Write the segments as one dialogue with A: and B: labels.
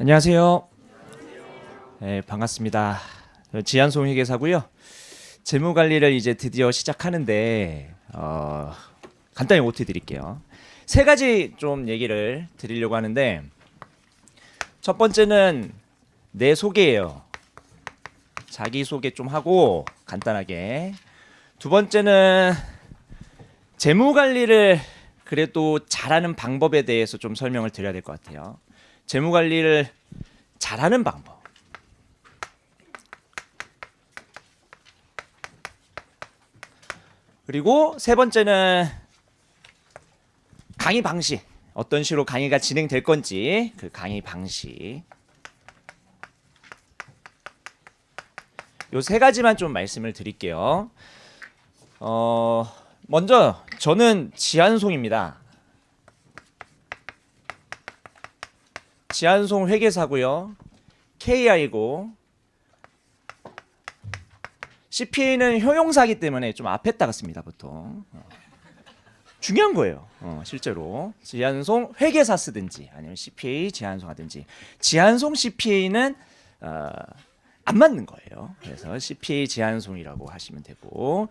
A: 안녕하세요. 네, 반갑습니다. 지한송 회계사고요. 재무 관리를 이제 드디어 시작하는데 어, 간단히 오트 드릴게요. 세 가지 좀 얘기를 드리려고 하는데 첫 번째는 내 소개예요. 자기 소개 좀 하고 간단하게. 두 번째는 재무 관리를 그래도 잘하는 방법에 대해서 좀 설명을 드려야 될 것 같아요. 재무 관리를 잘하는 방법. 그리고 세 번째는 강의 방식. 어떤 식으로 강의가 진행될 건지 그 강의 방식. 요 세 가지만 좀 말씀을 드릴게요. 어, 먼저 저는 지한송입니다. 지한송 회계사고요. KI고 CPA는 효용사기 때문에 좀 앞에다가 씁니다 보통. 어. 중요한 거예요. 어, 실제로 지한송 회계사 쓰든지 아니면 CPA 지한송 하든지 지한송 CPA는 어, 안 맞는 거예요. 그래서 CPA 지한송이라고 하시면 되고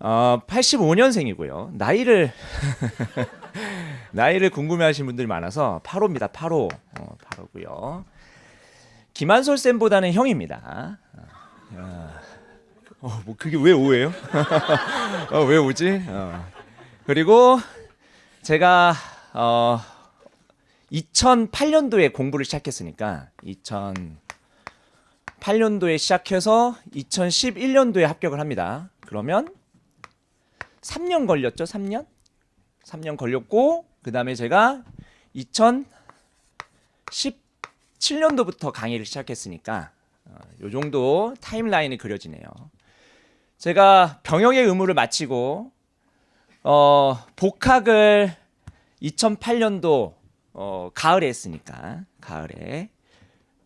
A: 어, 85년생이고요. 나이를 나이를 궁금해하시는 분들이 많아서 8호입니다. 8호. 어, 8호고요. 김한솔 쌤보다는 형입니다. 어, 어, 뭐 그게 왜 오해요? 어, 왜 오지? 어. 그리고 제가 어, 2008년도에 공부를 시작했으니까 2008년도에 시작해서 2011년도에 합격을 합니다. 그러면 3년 걸렸죠? 3년? 3년 걸렸고 그 다음에 제가 2017년도부터 강의를 시작했으니까 어, 요 정도 타임라인이 그려지네요. 제가 병역의 의무를 마치고 어, 복학을 2008년도 어, 가을에 했으니까 가을에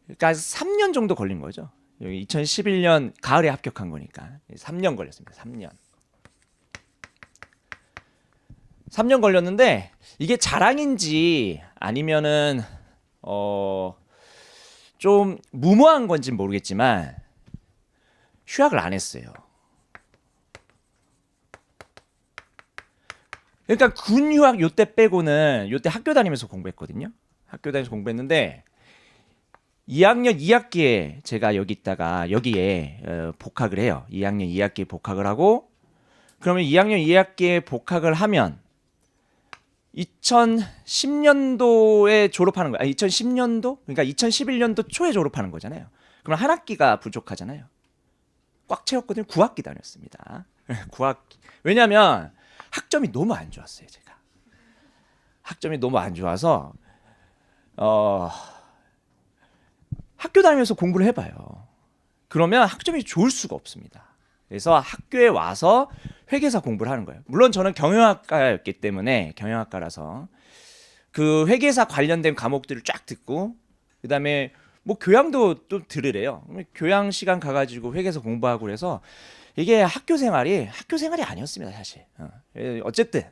A: 그러니까 3년 정도 걸린 거죠. 여기 2011년 가을에 합격한 거니까 3년 걸렸습니다. 3년. 3년 걸렸는데 이게 자랑인지 아니면은 어 좀 무모한 건지 모르겠지만 휴학을 안 했어요. 그러니까 군 휴학 요때 빼고는 요때 학교 다니면서 공부했거든요. 학교 다니면서 공부했는데 2학년 2학기에 제가 여기 있다가 여기에 어, 복학을 해요. 2학년 2학기에 복학을 하고 그러면 2학년 2학기에 복학을 하면 2010년도에 졸업하는 거야. 아, 2010년도? 그러니까 2011년도 초에 졸업하는 거잖아요. 그럼 한 학기가 부족하잖아요. 꽉 채웠거든요. 9학기 다녔습니다. 9학기. 왜냐면 학점이 너무 안 좋았어요, 제가. 학점이 너무 안 좋아서 어 학교 다니면서 공부를 해 봐요. 그러면 학점이 좋을 수가 없습니다. 그래서 학교에 와서 회계사 공부를 하는 거예요. 물론 저는 경영학과였기 때문에 경영학과라서 그 회계사 관련된 과목들을 쫙 듣고 그다음에 뭐 교양도 또 들으래요. 교양 시간 가가지고 회계사 공부하고 그래서 이게 학교 생활이 학교 생활이 아니었습니다 사실. 어. 예, 어쨌든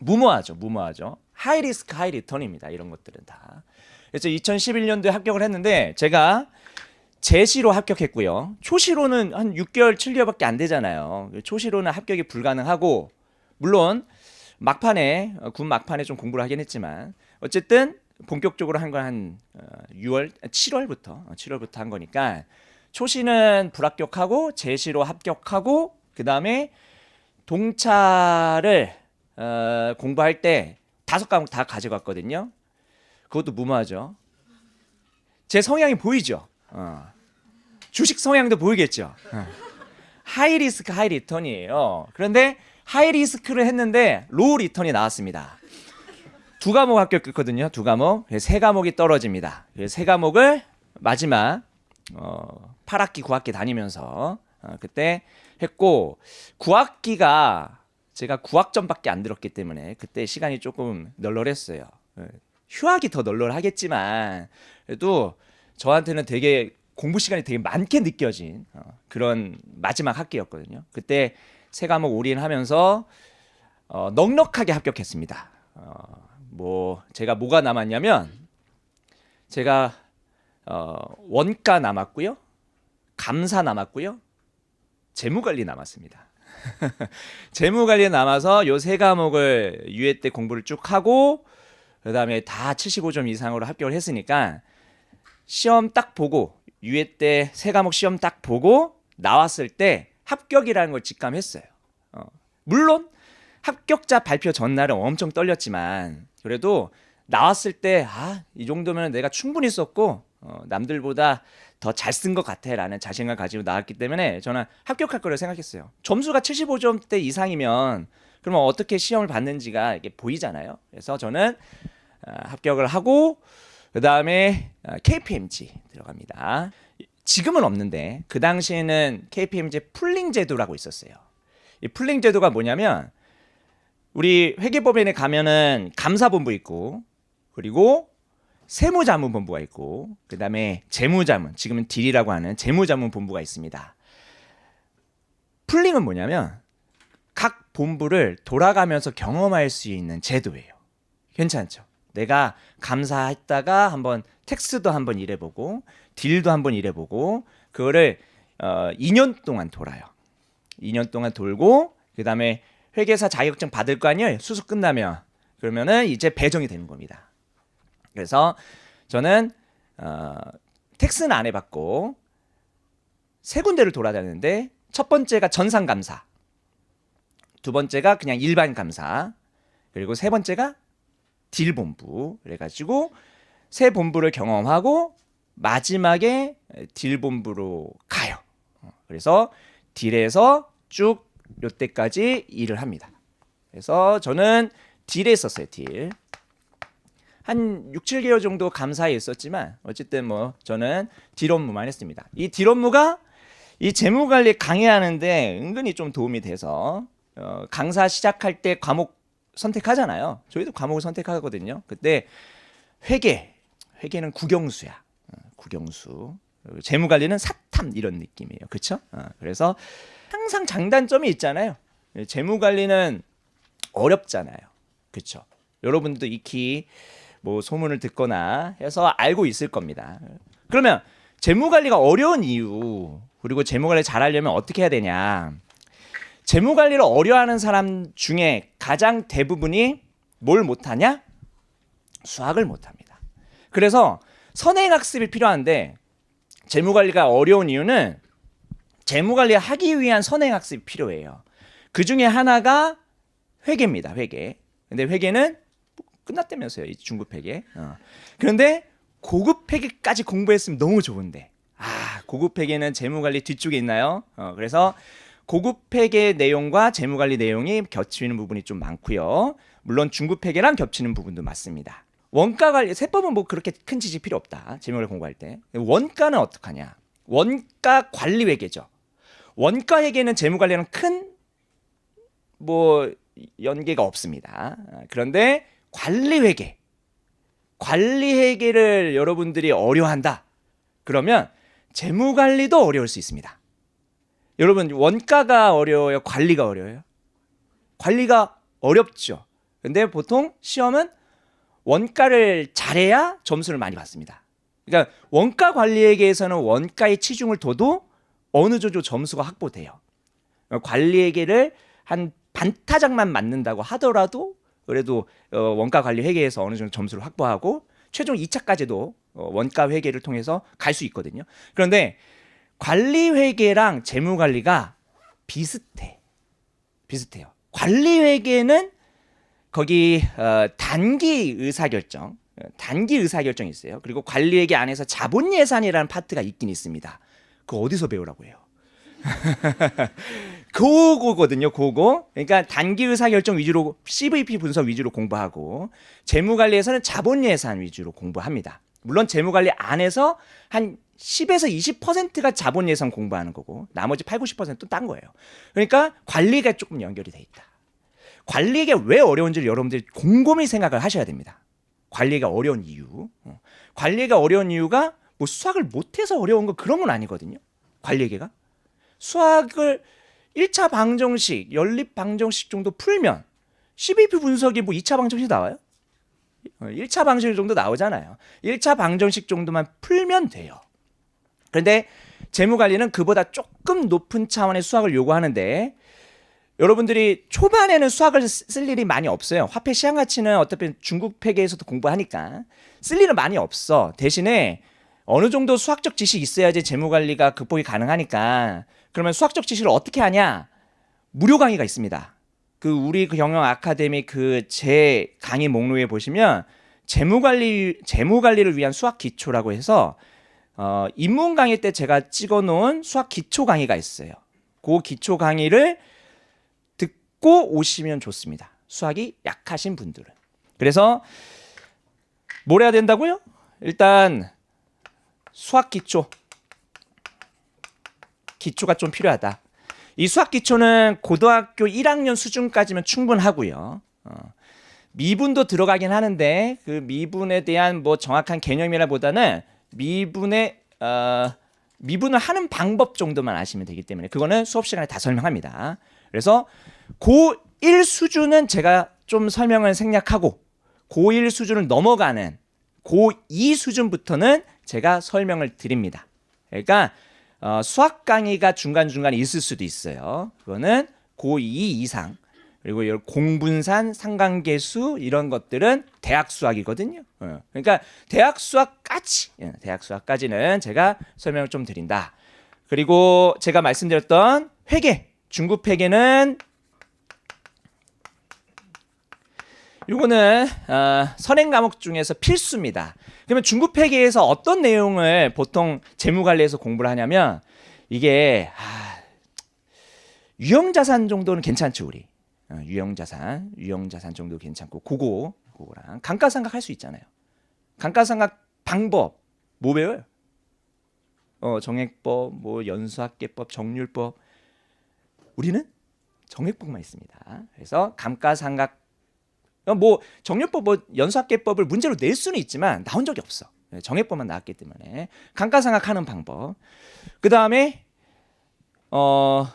A: 무모하죠, 무모하죠. 하이 리스크 하이 리턴입니다. 이런 것들은 다. 그래서 2011년도에 합격을 했는데 제가 재시로 합격했고요. 초시로는 한 6개월, 7개월밖에 안 되잖아요. 초시로는 합격이 불가능하고 물론 막판에 어, 군 막판에 좀 공부를 하긴 했지만 어쨌든 본격적으로 한건한 6월, 7월부터 7월부터 한 거니까 초시는 불합격하고 재시로 합격하고 그 다음에 동차를 어, 공부할 때 다섯 과목 다 가져갔거든요. 그것도 무모하죠. 제 성향이 보이죠. 어. 주식 성향도 보이겠죠. 어. 하이 리스크 하이 리턴이에요. 그런데 하이 리스크를 했는데 로우 리턴이 나왔습니다. 두 과목 합격했거든요. 두 과목. 세 과목이 떨어집니다. 세 과목을 마지막 어, 8학기 9학기 다니면서 어, 그때 했고 9학기가 제가 9학점밖에 안 들었기 때문에 그때 시간이 조금 널널했어요. 예. 휴학이 더 널널하겠지만 그래도 저한테는 되게 공부 시간이 되게 많게 느껴진 어, 그런 마지막 학기였거든요. 그때 세 과목 올인하면서 어, 넉넉하게 합격했습니다. 어, 뭐 제가 뭐가 남았냐면 제가 어, 원가 남았고요. 감사 남았고요. 재무 관리 남았습니다. 재무 관리 남아서 요 세 과목을 유예 때 공부를 쭉 하고 그다음에 다 75점 이상으로 합격을 했으니까 시험 딱 보고 유예 때 세 과목 시험 딱 보고 나왔을 때 합격이라는 걸 직감했어요. 어, 물론 합격자 발표 전날은 엄청 떨렸지만 그래도 나왔을 때 아 이 정도면 내가 충분히 썼고 어, 남들보다 더 잘 쓴 것 같아라는 자신감 가지고 나왔기 때문에 저는 합격할 거를 생각했어요. 점수가 75점대 이상이면 그러면 어떻게 시험을 봤는지가 이게 보이잖아요. 그래서 저는 어, 합격을 하고 그 다음에 KPMG 들어갑니다. 지금은 없는데 그 당시에는 KPMG 풀링 제도라고 있었어요. 이 풀링 제도가 뭐냐면 우리 회계법인에 가면은 감사본부 있고 그리고 세무자문본부가 있고 그 다음에 재무자문 지금은 딜이라고 하는 재무자문본부가 있습니다. 풀링은 뭐냐면 각 본부를 돌아가면서 경험할 수 있는 제도예요. 괜찮죠? 내가 감사했다가 한번 텍스도 한번 일해보고 딜도 한번 일해보고 그거를 어, 2년 동안 돌아요. 2년 동안 돌고 그 다음에 회계사 자격증 받을 거 아니에요. 수습 끝나면 그러면은 이제 배정이 되는 겁니다. 그래서 저는 어, 텍스는 안 해봤고 세 군데를 돌아다녔는데 첫 번째가 전산 감사, 두 번째가 그냥 일반 감사, 그리고 세 번째가 딜 본부. 그래가지고 세 본부를 경험하고 마지막에 딜 본부로 가요. 어, 그래서 딜에서 쭉 요때까지 일을 합니다. 그래서 저는 딜에 있었어요. 딜. 한 6, 7개월 정도 감사에 있었지만 어쨌든 뭐 저는 딜 업무만 했습니다. 이 딜 업무가 이 재무 관리 강의하는데 은근히 좀 도움이 돼서 어, 강사 시작할 때 과목 선택하잖아요. 저희도 과목을 선택하거든요. 그때 회계, 회계는 국영수야. 어, 국영수. 그리고 재무 관리는 사탐 이런 느낌이에요. 그렇죠? 어, 그래서 항상 장단점이 있잖아요. 재무 관리는 어렵잖아요. 그렇죠? 여러분들도 익히 뭐 소문을 듣거나 해서 알고 있을 겁니다. 그러면 재무 관리가 어려운 이유 그리고 재무 관리 잘하려면 어떻게 해야 되냐? 재무 관리를 어려워하는 사람 중에 가장 대부분이 뭘 못하냐? 수학을 못합니다. 그래서 선행 학습이 필요한데 재무 관리가 어려운 이유는 재무 관리 하기 위한 선행 학습이 필요해요. 그 중에 하나가 회계입니다. 회계. 근데 회계는 끝났다면서요. 이 중급 회계. 어. 그런데 고급 회계까지 공부했으면 너무 좋은데. 아, 고급 회계는 재무 관리 뒤쪽에 있나요? 어, 그래서 고급 회계 내용과 재무 관리 내용이 겹치는 부분이 좀 많고요. 물론 중급 회계랑 겹치는 부분도 맞습니다. 원가 관리 세법은 뭐 그렇게 큰 지식 필요 없다. 재무를 공부할 때. 원가는 어떡하냐? 원가 관리 회계죠. 원가 회계는 재무 관리랑 큰 뭐 연계가 없습니다. 그런데 관리 회계 관리 회계를 여러분들이 어려워한다. 그러면 재무 관리도 어려울 수 있습니다. 여러분 원가가 어려워요, 관리가 어려워요? 관리가 어렵죠. 근데 보통 시험은 원가를 잘해야 점수를 많이 받습니다. 그러니까 원가 관리에게에서는 원가의 치중을 둬도 어느 정도 점수가 확보돼요. 관리에게를 한 반타작만 맞는다고 하더라도 그래도 어, 원가 관리 회계에서 어느 정도 점수를 확보하고 최종 2차까지도 어, 원가 회계를 통해서 갈 수 있거든요. 그런데 관리 회계랑 재무 관리가 비슷해. 비슷해요. 관리 회계는 거기 어, 단기 의사 결정, 단기 의사 결정이 있어요. 그리고 관리 회계 안에서 자본 예산이라는 파트가 있긴 있습니다. 그거 어디서 배우라고 해요? 그거거든요, 그거. 그러니까 단기 의사 결정 위주로 CVP 분석 위주로 공부하고 재무 관리에서는 자본 예산 위주로 공부합니다. 물론 재무 관리 안에서 한 10에서 20%가 자본 예산 공부하는 거고 나머지 8, 90%는 딴 거예요. 그러니까 관리가 조금 연결이 돼 있다. 관리가 왜 어려운지를 여러분들이 곰곰이 생각을 하셔야 됩니다. 관리가 어려운 이유. 어. 관리가 어려운 이유가 뭐 수학을 못해서 어려운 거 그런 건 아니거든요. 관리계가. 수학을 1차 방정식, 연립 방정식 정도 풀면 CVP 분석이 뭐 2차 방정식 나와요? 어, 1차 방정식 정도 나오잖아요. 1차 방정식 정도만 풀면 돼요. 그런데 재무 관리는 그보다 조금 높은 차원의 수학을 요구하는데 여러분들이 초반에는 수학을 쓰- 쓸 일이 많이 없어요. 화폐 시장 가치는 어차피 중국 회계에서도 공부하니까 쓸 일은 많이 없어. 대신에 어느 정도 수학적 지식이 있어야지 재무 관리가 극복이 가능하니까 그러면 수학적 지식을 어떻게 하냐? 무료 강의가 있습니다. 그 우리 그 경영 아카데미 그 제 강의 목록에 보시면 재무 관리 재무 관리를 위한 수학 기초라고 해서 어 입문 강의 때 제가 찍어 놓은 수학 기초 강의가 있어요. 그 기초 강의를 듣고 오시면 좋습니다. 수학이 약하신 분들은. 그래서 뭘 해야 된다고요? 일단 수학 기초 기초가 좀 필요하다. 이 수학 기초는 고등학교 1학년 수준까지면 충분하고요. 어, 미분도 들어가긴 하는데 그 미분에 대한 뭐 정확한 개념이라보다는 미분의 어, 미분을 하는 방법 정도만 아시면 되기 때문에 그거는 수업 시간에 다 설명합니다. 그래서 고1 수준은 제가 좀 설명을 생략하고 고1 수준을 넘어가는 고2 수준부터는 제가 설명을 드립니다. 그러니까 어, 수학 강의가 중간중간에 있을 수도 있어요. 그거는 고2 이상. 그리고 이 공분산, 상관계수 이런 것들은 대학 수학이거든요. 어, 그러니까 대학 수학까지, 예, 대학 수학까지는 제가 설명을 좀 드린다. 그리고 제가 말씀드렸던 회계, 중국 회계는 요거는 어, 선행 과목 중에서 필수입니다. 그러면 중국 회계에서 어떤 내용을 보통 재무 관리에서 공부를 하냐면 이게 아, 유형 자산 정도는 괜찮지 우리. 어, 유형 자산, 유형 자산 정도 괜찮고 그거 그거랑 감가상각 할 수 있잖아요. 감가상각 방법 뭐 배워요? 어, 정액법, 뭐 연수학계법, 정률법. 우리는 정액법만 있습니다. 그래서 감가상각 어, 뭐 정률법 뭐 연수학계법을 문제로 낼 수는 있지만 나온 적이 없어. 네, 정액법만 나왔기 때문에 감가상각하는 방법. 그 다음에 어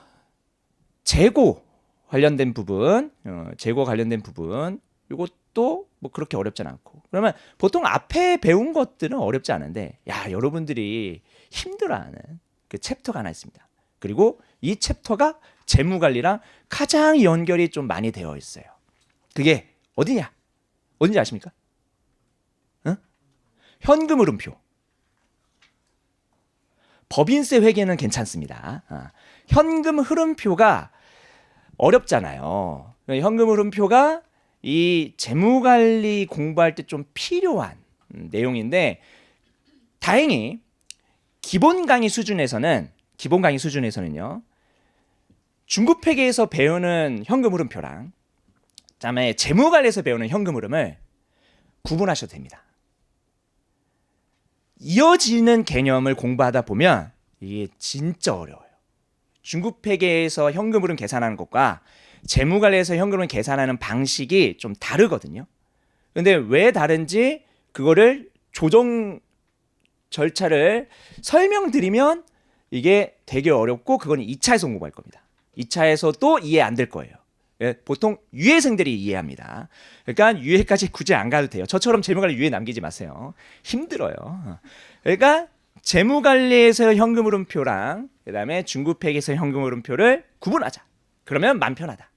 A: 재고 관련된 부분, 어, 재고 관련된 부분, 이것도 뭐 그렇게 어렵지 않고. 그러면 보통 앞에 배운 것들은 어렵지 않은데, 야 여러분들이 힘들어하는 그 챕터가 하나 있습니다. 그리고 이 챕터가 재무 관리랑 가장 연결이 좀 많이 되어 있어요. 그게 어디냐? 어딘지 아십니까? 응? 현금 흐름표. 법인세 회계는 괜찮습니다. 아, 현금 흐름표가 어렵잖아요. 현금 흐름표가 이 재무 관리 공부할 때 좀 필요한 음, 내용인데 다행히 기본 강의 수준에서는 기본 강의 수준에서는요. 중급 회계에서 배우는 현금 흐름표랑 그다음에 재무 관리에서 배우는 현금 흐름을 구분하셔도 됩니다. 이어지는 개념을 공부하다 보면 이게 진짜 어려워요. 중국 회계에서 현금 흐름 계산하는 것과 재무 관리에서 현금 흐름 계산하는 방식이 좀 다르거든요. 근데 왜 다른지 그거를 조정 절차를 설명드리면 이게 되게 어렵고 그건 2차에서 공부할 겁니다. 2차에서도 이해 안 될 거예요. 예, 보통 유해생들이 이해합니다. 그러니까 유해까지 굳이 안 가도 돼요. 저처럼 재무관리 유해 남기지 마세요. 힘들어요. 그러니까 재무관리에서 현금 흐름표랑 그다음에 중국회계에서 현금 흐름표를 구분하자. 그러면 맘 편하다.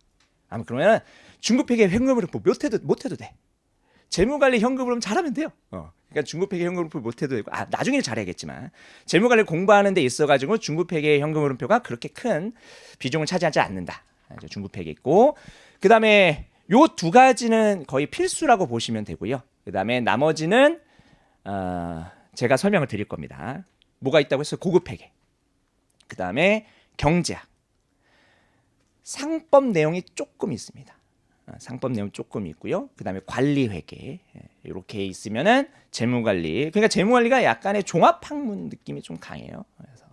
A: 아무 그러면 중국회계 현금 흐름표 못 해도 못 해도 돼. 재무관리 현금 흐름 잘하면 돼요. 어. 그러니까 중국회계 현금 흐름표 못 해도 되고 아 나중에는 잘해야겠지만 재무관리 공부하는 데 있어 가지고 중국회계 현금 흐름표가 그렇게 큰 비중을 차지하지 않는다. 이제 중국팩이 있고 그 다음에 요 두 가지는 거의 필수라고 보시면 되고요. 그 다음에 나머지는 어, 제가 설명을 드릴 겁니다. 뭐가 있다고 했어요? 고급 회계. 그 다음에 경제학. 상법 내용이 조금 있습니다. 어, 상법 내용 조금 있고요. 그 다음에 관리 회계 이렇게 있으면은 재무 관리. 그러니까 재무 관리가 약간의 종합 학문 느낌이 좀 강해요. 그래서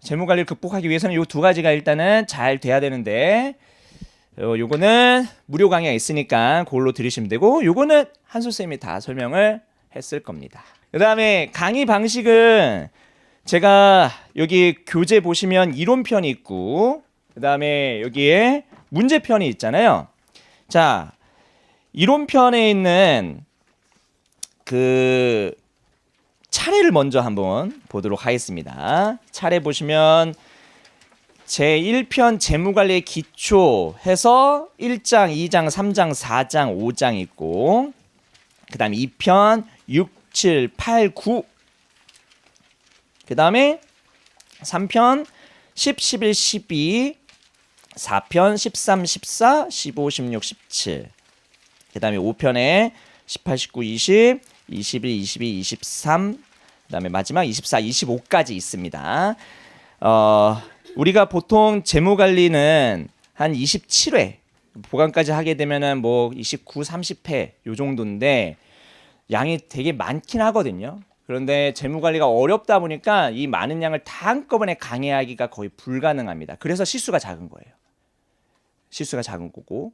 A: 재무 관리를 극복하기 위해서는 요두 가지가 일단은 잘 돼야 되는데 요, 요거는 무료 강의가 있으니까 그걸로 들으시면 되고 요거는 한솔 쌤이 다 설명을 했을 겁니다. 그 다음에 강의 방식은 제가 여기 교재 보시면 이론편이 있고 그 다음에 여기에 문제편이 있잖아요. 자, 이론편에 있는 그 차례를 먼저 한번 보도록 하겠습니다. 차례 보시면 제 1편 재무관리의 기초 해서 1장, 2장, 3장, 4장, 5장 있고 그 다음에 2편 6, 7, 8, 9 그 다음에 3편 10, 11, 12 4편 13, 14, 15, 16, 17 그 다음에 5편에 18, 19, 20 21, 22, 23 그 다음에 마지막 24, 25까지 있습니다. 어, 우리가 보통 재무 관리는 한 27회 보관까지 하게 되면은 뭐 29, 30회 요 정도인데 양이 되게 많긴 하거든요. 그런데 재무 관리가 어렵다 보니까 이 많은 양을 다 한꺼번에 강의하기가 거의 불가능합니다. 그래서 실수가 작은 거예요. 실수가 작은 거고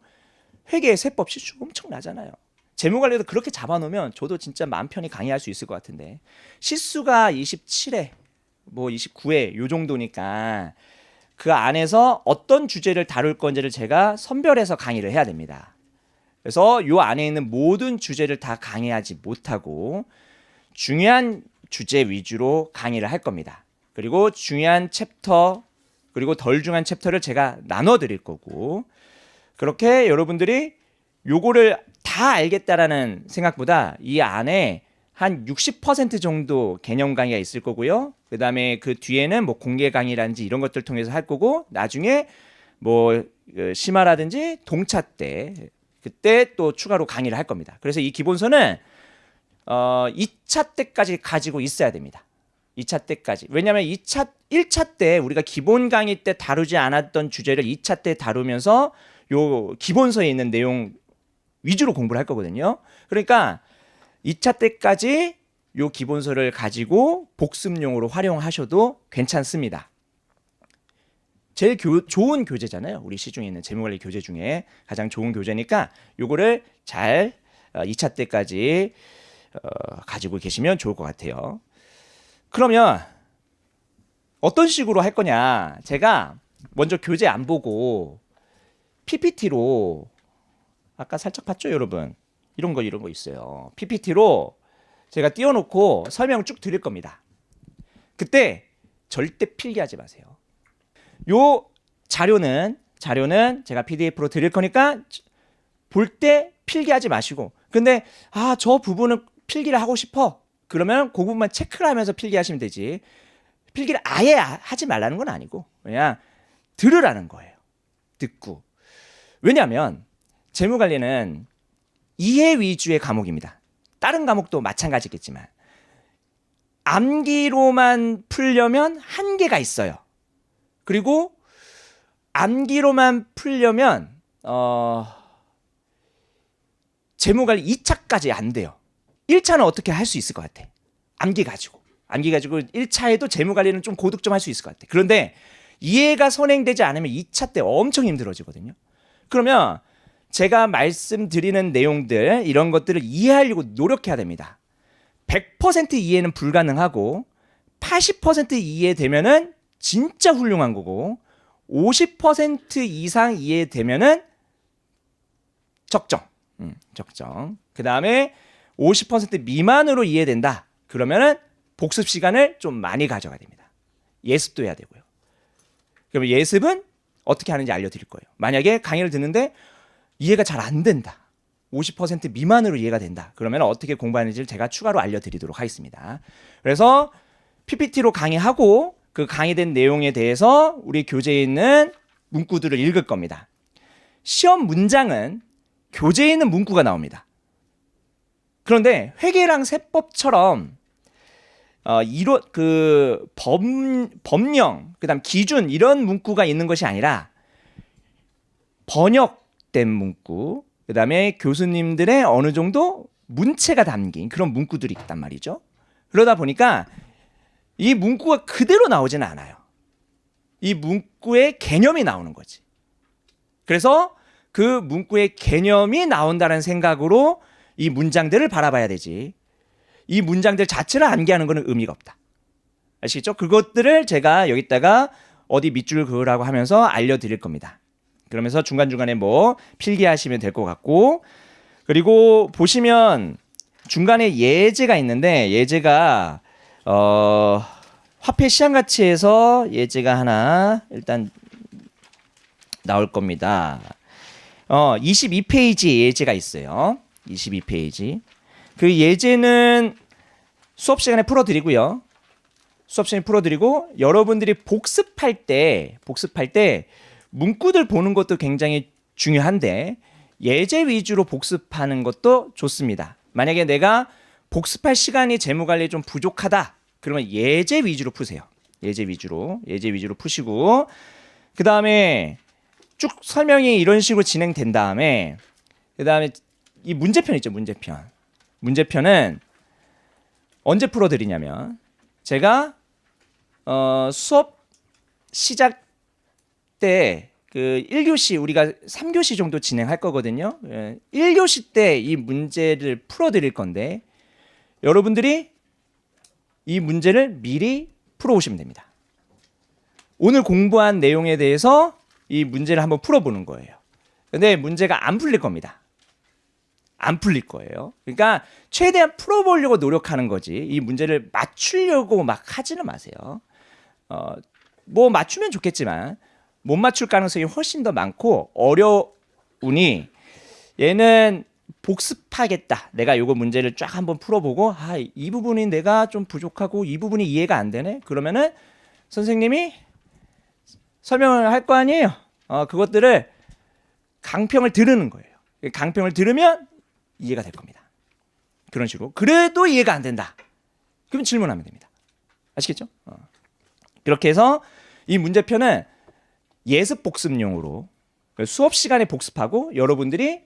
A: 회계 세법 실수 엄청 나잖아요. 재무 관리도 그렇게 잡아놓으면 저도 진짜 마음 편히 강의할 수 있을 것 같은데 실수가 27회 뭐 29회 요 정도니까 그 안에서 어떤 주제를 다룰 건지를 제가 선별해서 강의를 해야 됩니다. 그래서 요 안에 있는 모든 주제를 다 강의하지 못하고 중요한 주제 위주로 강의를 할 겁니다. 그리고 중요한 챕터 그리고 덜 중요한 챕터를 제가 나눠 드릴 거고 그렇게 여러분들이 요거를 다 알겠다라는 생각보다 이 안에 한 60% 정도 개념 강의가 있을 거고요. 그 다음에 그 뒤에는 뭐 공개 강의라든지 이런 것들 통해서 할 거고 나중에 뭐그 심화라든지 동차 때 그때 또 추가로 강의를 할 겁니다. 그래서 이 기본서는 어 2차 때까지 가지고 있어야 됩니다. 2차 때까지. 왜냐하면 2차 1차 때 우리가 기본 강의 때 다루지 않았던 주제를 2차 때 다루면서 요 기본서에 있는 내용 위주로 공부를 할 거거든요. 그러니까 2차 때까지 요 기본서를 가지고 복습용으로 활용하셔도 괜찮습니다. 제일 교, 좋은 교재잖아요. 우리 시중에 있는 재무관리 교재 중에 가장 좋은 교재니까 요거를 잘 어, 2차 때까지 어, 가지고 계시면 좋을 것 같아요. 그러면 어떤 식으로 할 거냐? 제가 먼저 교재 안 보고 PPT로 아까 살짝 봤죠, 여러분? 이런 거 이런 거 있어요. PPT로 제가 띄워놓고 설명을 쭉 드릴 겁니다. 그때 절대 필기하지 마세요. 요 자료는 자료는 제가 PDF로 드릴 거니까 볼 때 필기하지 마시고 근데 아 저 부분은 필기를 하고 싶어 그러면 그 부분만 체크를 하면서 필기하시면 되지 필기를 아예 하지 말라는 건 아니고 그냥 들으라는 거예요 듣고 왜냐하면 재무관리는 이해 위주의 과목입니다 다른 과목도 마찬가지겠지만 암기로만 풀려면 한계가 있어요 그리고 암기로만 풀려면 어 재무관리 2차까지 안 돼요. 1차는 어떻게 할 수 있을 것 같아. 암기 가지고. 암기 가지고 1차에도 재무 관리는 좀 고득 좀 할 수 있을 것 같아. 그런데 이해가 선행되지 않으면 2차 때 엄청 힘들어지거든요. 그러면 제가 말씀드리는 내용들 이런 것들을 이해하려고 노력해야 됩니다. 100% 이해는 불가능하고 80% 이해되면은 진짜 훌륭한 거고 50% 이상 이해되면은 적정. 음, 적정. 그 다음에 50% 미만으로 이해된다. 그러면은 복습 시간을 좀 많이 가져가야 됩니다. 예습도 해야 되고요. 그러면 예습은 어떻게 하는지 알려드릴 거예요. 만약에 강의를 듣는데 이해가 잘 안 된다. 50% 미만으로 이해가 된다. 그러면 어떻게 공부하는지를 제가 추가로 알려드리도록 하겠습니다. 그래서 PPT로 강의하고 그 강의된 내용에 대해서 우리 교재에 있는 문구들을 읽을 겁니다. 시험 문장은 교재에 있는 문구가 나옵니다. 그런데 회계랑 세법처럼 어, 이로 그 범, 법령, 그다음 기준 이런 문구가 있는 것이 아니라 번역 된 문구, 그다음에 교수님들의 어느 정도 문체가 담긴 그런 문구들이 있단 말이죠. 그러다 보니까 이 문구가 그대로 나오지는 않아요. 이 문구의 개념이 나오는 거지. 그래서 그 문구의 개념이 나온다는 생각으로 이 문장들을 바라봐야 되지. 이 문장들 자체를 암기하는 것은 의미가 없다. 아시겠죠? 그것들을 제가 여기다가 어디 밑줄 그으라고 하면서 알려드릴 겁니다. 그러면서 중간중간에 뭐 필기하시면 될 것 같고 그리고 보시면 중간에 예제가 있는데 예제가 어 화폐 시장 가치에서 예제가 하나 일단 나올 겁니다. 어 22페이지 예제가 있어요. 22페이지. 그 예제는 수업 시간에 풀어 드리고요. 수업 시간에 풀어 드리고 여러분들이 복습할 때 복습할 때 문구들 보는 것도 굉장히 중요한데 예제 위주로 복습하는 것도 좋습니다. 만약에 내가 복습할 시간이 재무 관리에 좀 부족하다. 그러면 예제 위주로 푸세요. 예제 위주로. 예제 위주로 푸시고 그다음에 쭉 설명이 이런 식으로 진행된 다음에 그다음에 이 문제편 있죠, 문제편. 문제편은 언제 풀어 드리냐면 제가 어 수업 시작 때 그 1교시 우리가 3교시 정도 진행할 거거든요. 예, 1교시 때 이 문제를 풀어 드릴 건데 여러분들이 이 문제를 미리 풀어 오시면 됩니다. 오늘 공부한 내용에 대해서 이 문제를 한번 풀어 보는 거예요. 근데 문제가 안 풀릴 겁니다. 안 풀릴 거예요. 그러니까 최대한 풀어보려고 노력하는 거지. 이 문제를 맞추려고 막 하지는 마세요. 어, 뭐 맞추면 좋겠지만 못 맞출 가능성이 훨씬 더 많고 어려우니 얘는 복습하겠다. 내가 요거 문제를 쫙 한번 풀어보고 아, 이 부분이 내가 좀 부족하고 이 부분이 이해가 안 되네. 그러면은 선생님이 설명을 할 거 아니에요. 어, 그것들을 강평을 들으는 거예요. 강평을 들으면 이해가 될 겁니다. 그런 식으로. 그래도 이해가 안 된다. 그럼 질문하면 됩니다. 아시겠죠? 어. 그렇게 해서 이 문제편은 예습 복습용으로 수업 시간에 복습하고 여러분들이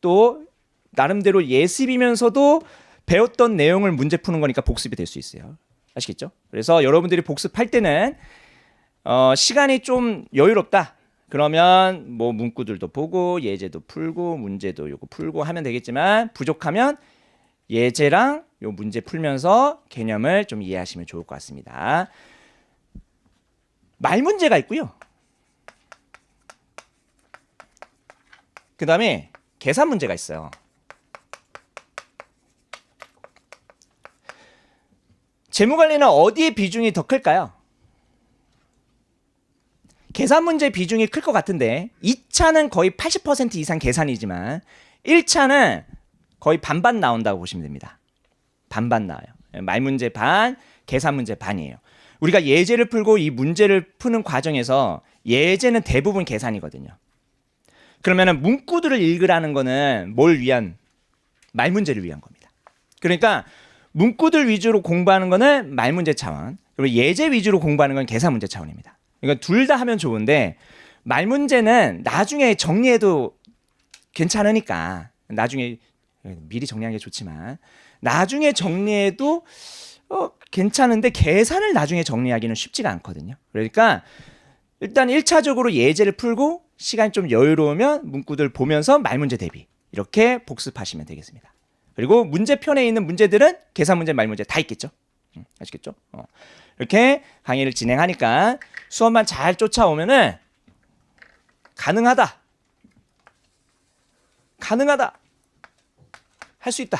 A: 또 나름대로 예습이면서도 배웠던 내용을 문제 푸는 거니까 복습이 될 수 있어요. 아시겠죠? 그래서 여러분들이 복습할 때는 어, 시간이 좀 여유롭다. 그러면 뭐 문구들도 보고 예제도 풀고 문제도 요거 풀고 하면 되겠지만 부족하면 예제랑 요 문제 풀면서 개념을 좀 이해하시면 좋을 것 같습니다. 말 문제가 있고요. 그 다음에 계산 문제가 있어요. 재무 관리는 어디에 비중이 더 클까요? 계산 문제 비중이 클 것 같은데 2차는 거의 80% 이상 계산이지만 1차는 거의 반반 나온다고 보시면 됩니다. 반반 나와요. 말 문제 반, 계산 문제 반이에요. 우리가 예제를 풀고 이 문제를 푸는 과정에서 예제는 대부분 계산이거든요. 그러면은 문구들을 읽으라는 거는 뭘 위한 말 문제를 위한 겁니다. 그러니까 문구들 위주로 공부하는 거는 말 문제 차원, 그리고 예제 위주로 공부하는 건 계산 문제 차원입니다. 그러니까 둘 다 하면 좋은데 말 문제는 나중에 정리해도 괜찮으니까 나중에 미리 정리하는 게 좋지만 나중에 정리해도 어, 괜찮은데 계산을 나중에 정리하기는 쉽지가 않거든요. 그러니까 일단 1차적으로 예제를 풀고 시간이 좀 여유로우면 문구들 보면서 말 문제 대비 이렇게 복습하시면 되겠습니다. 그리고 문제편에 있는 문제들은 계산 문제, 말 문제 다 있겠죠. 음, 아시겠죠? 어. 이렇게 강의를 진행하니까 수업만 잘 쫓아오면은 가능하다. 가능하다. 할 수 있다.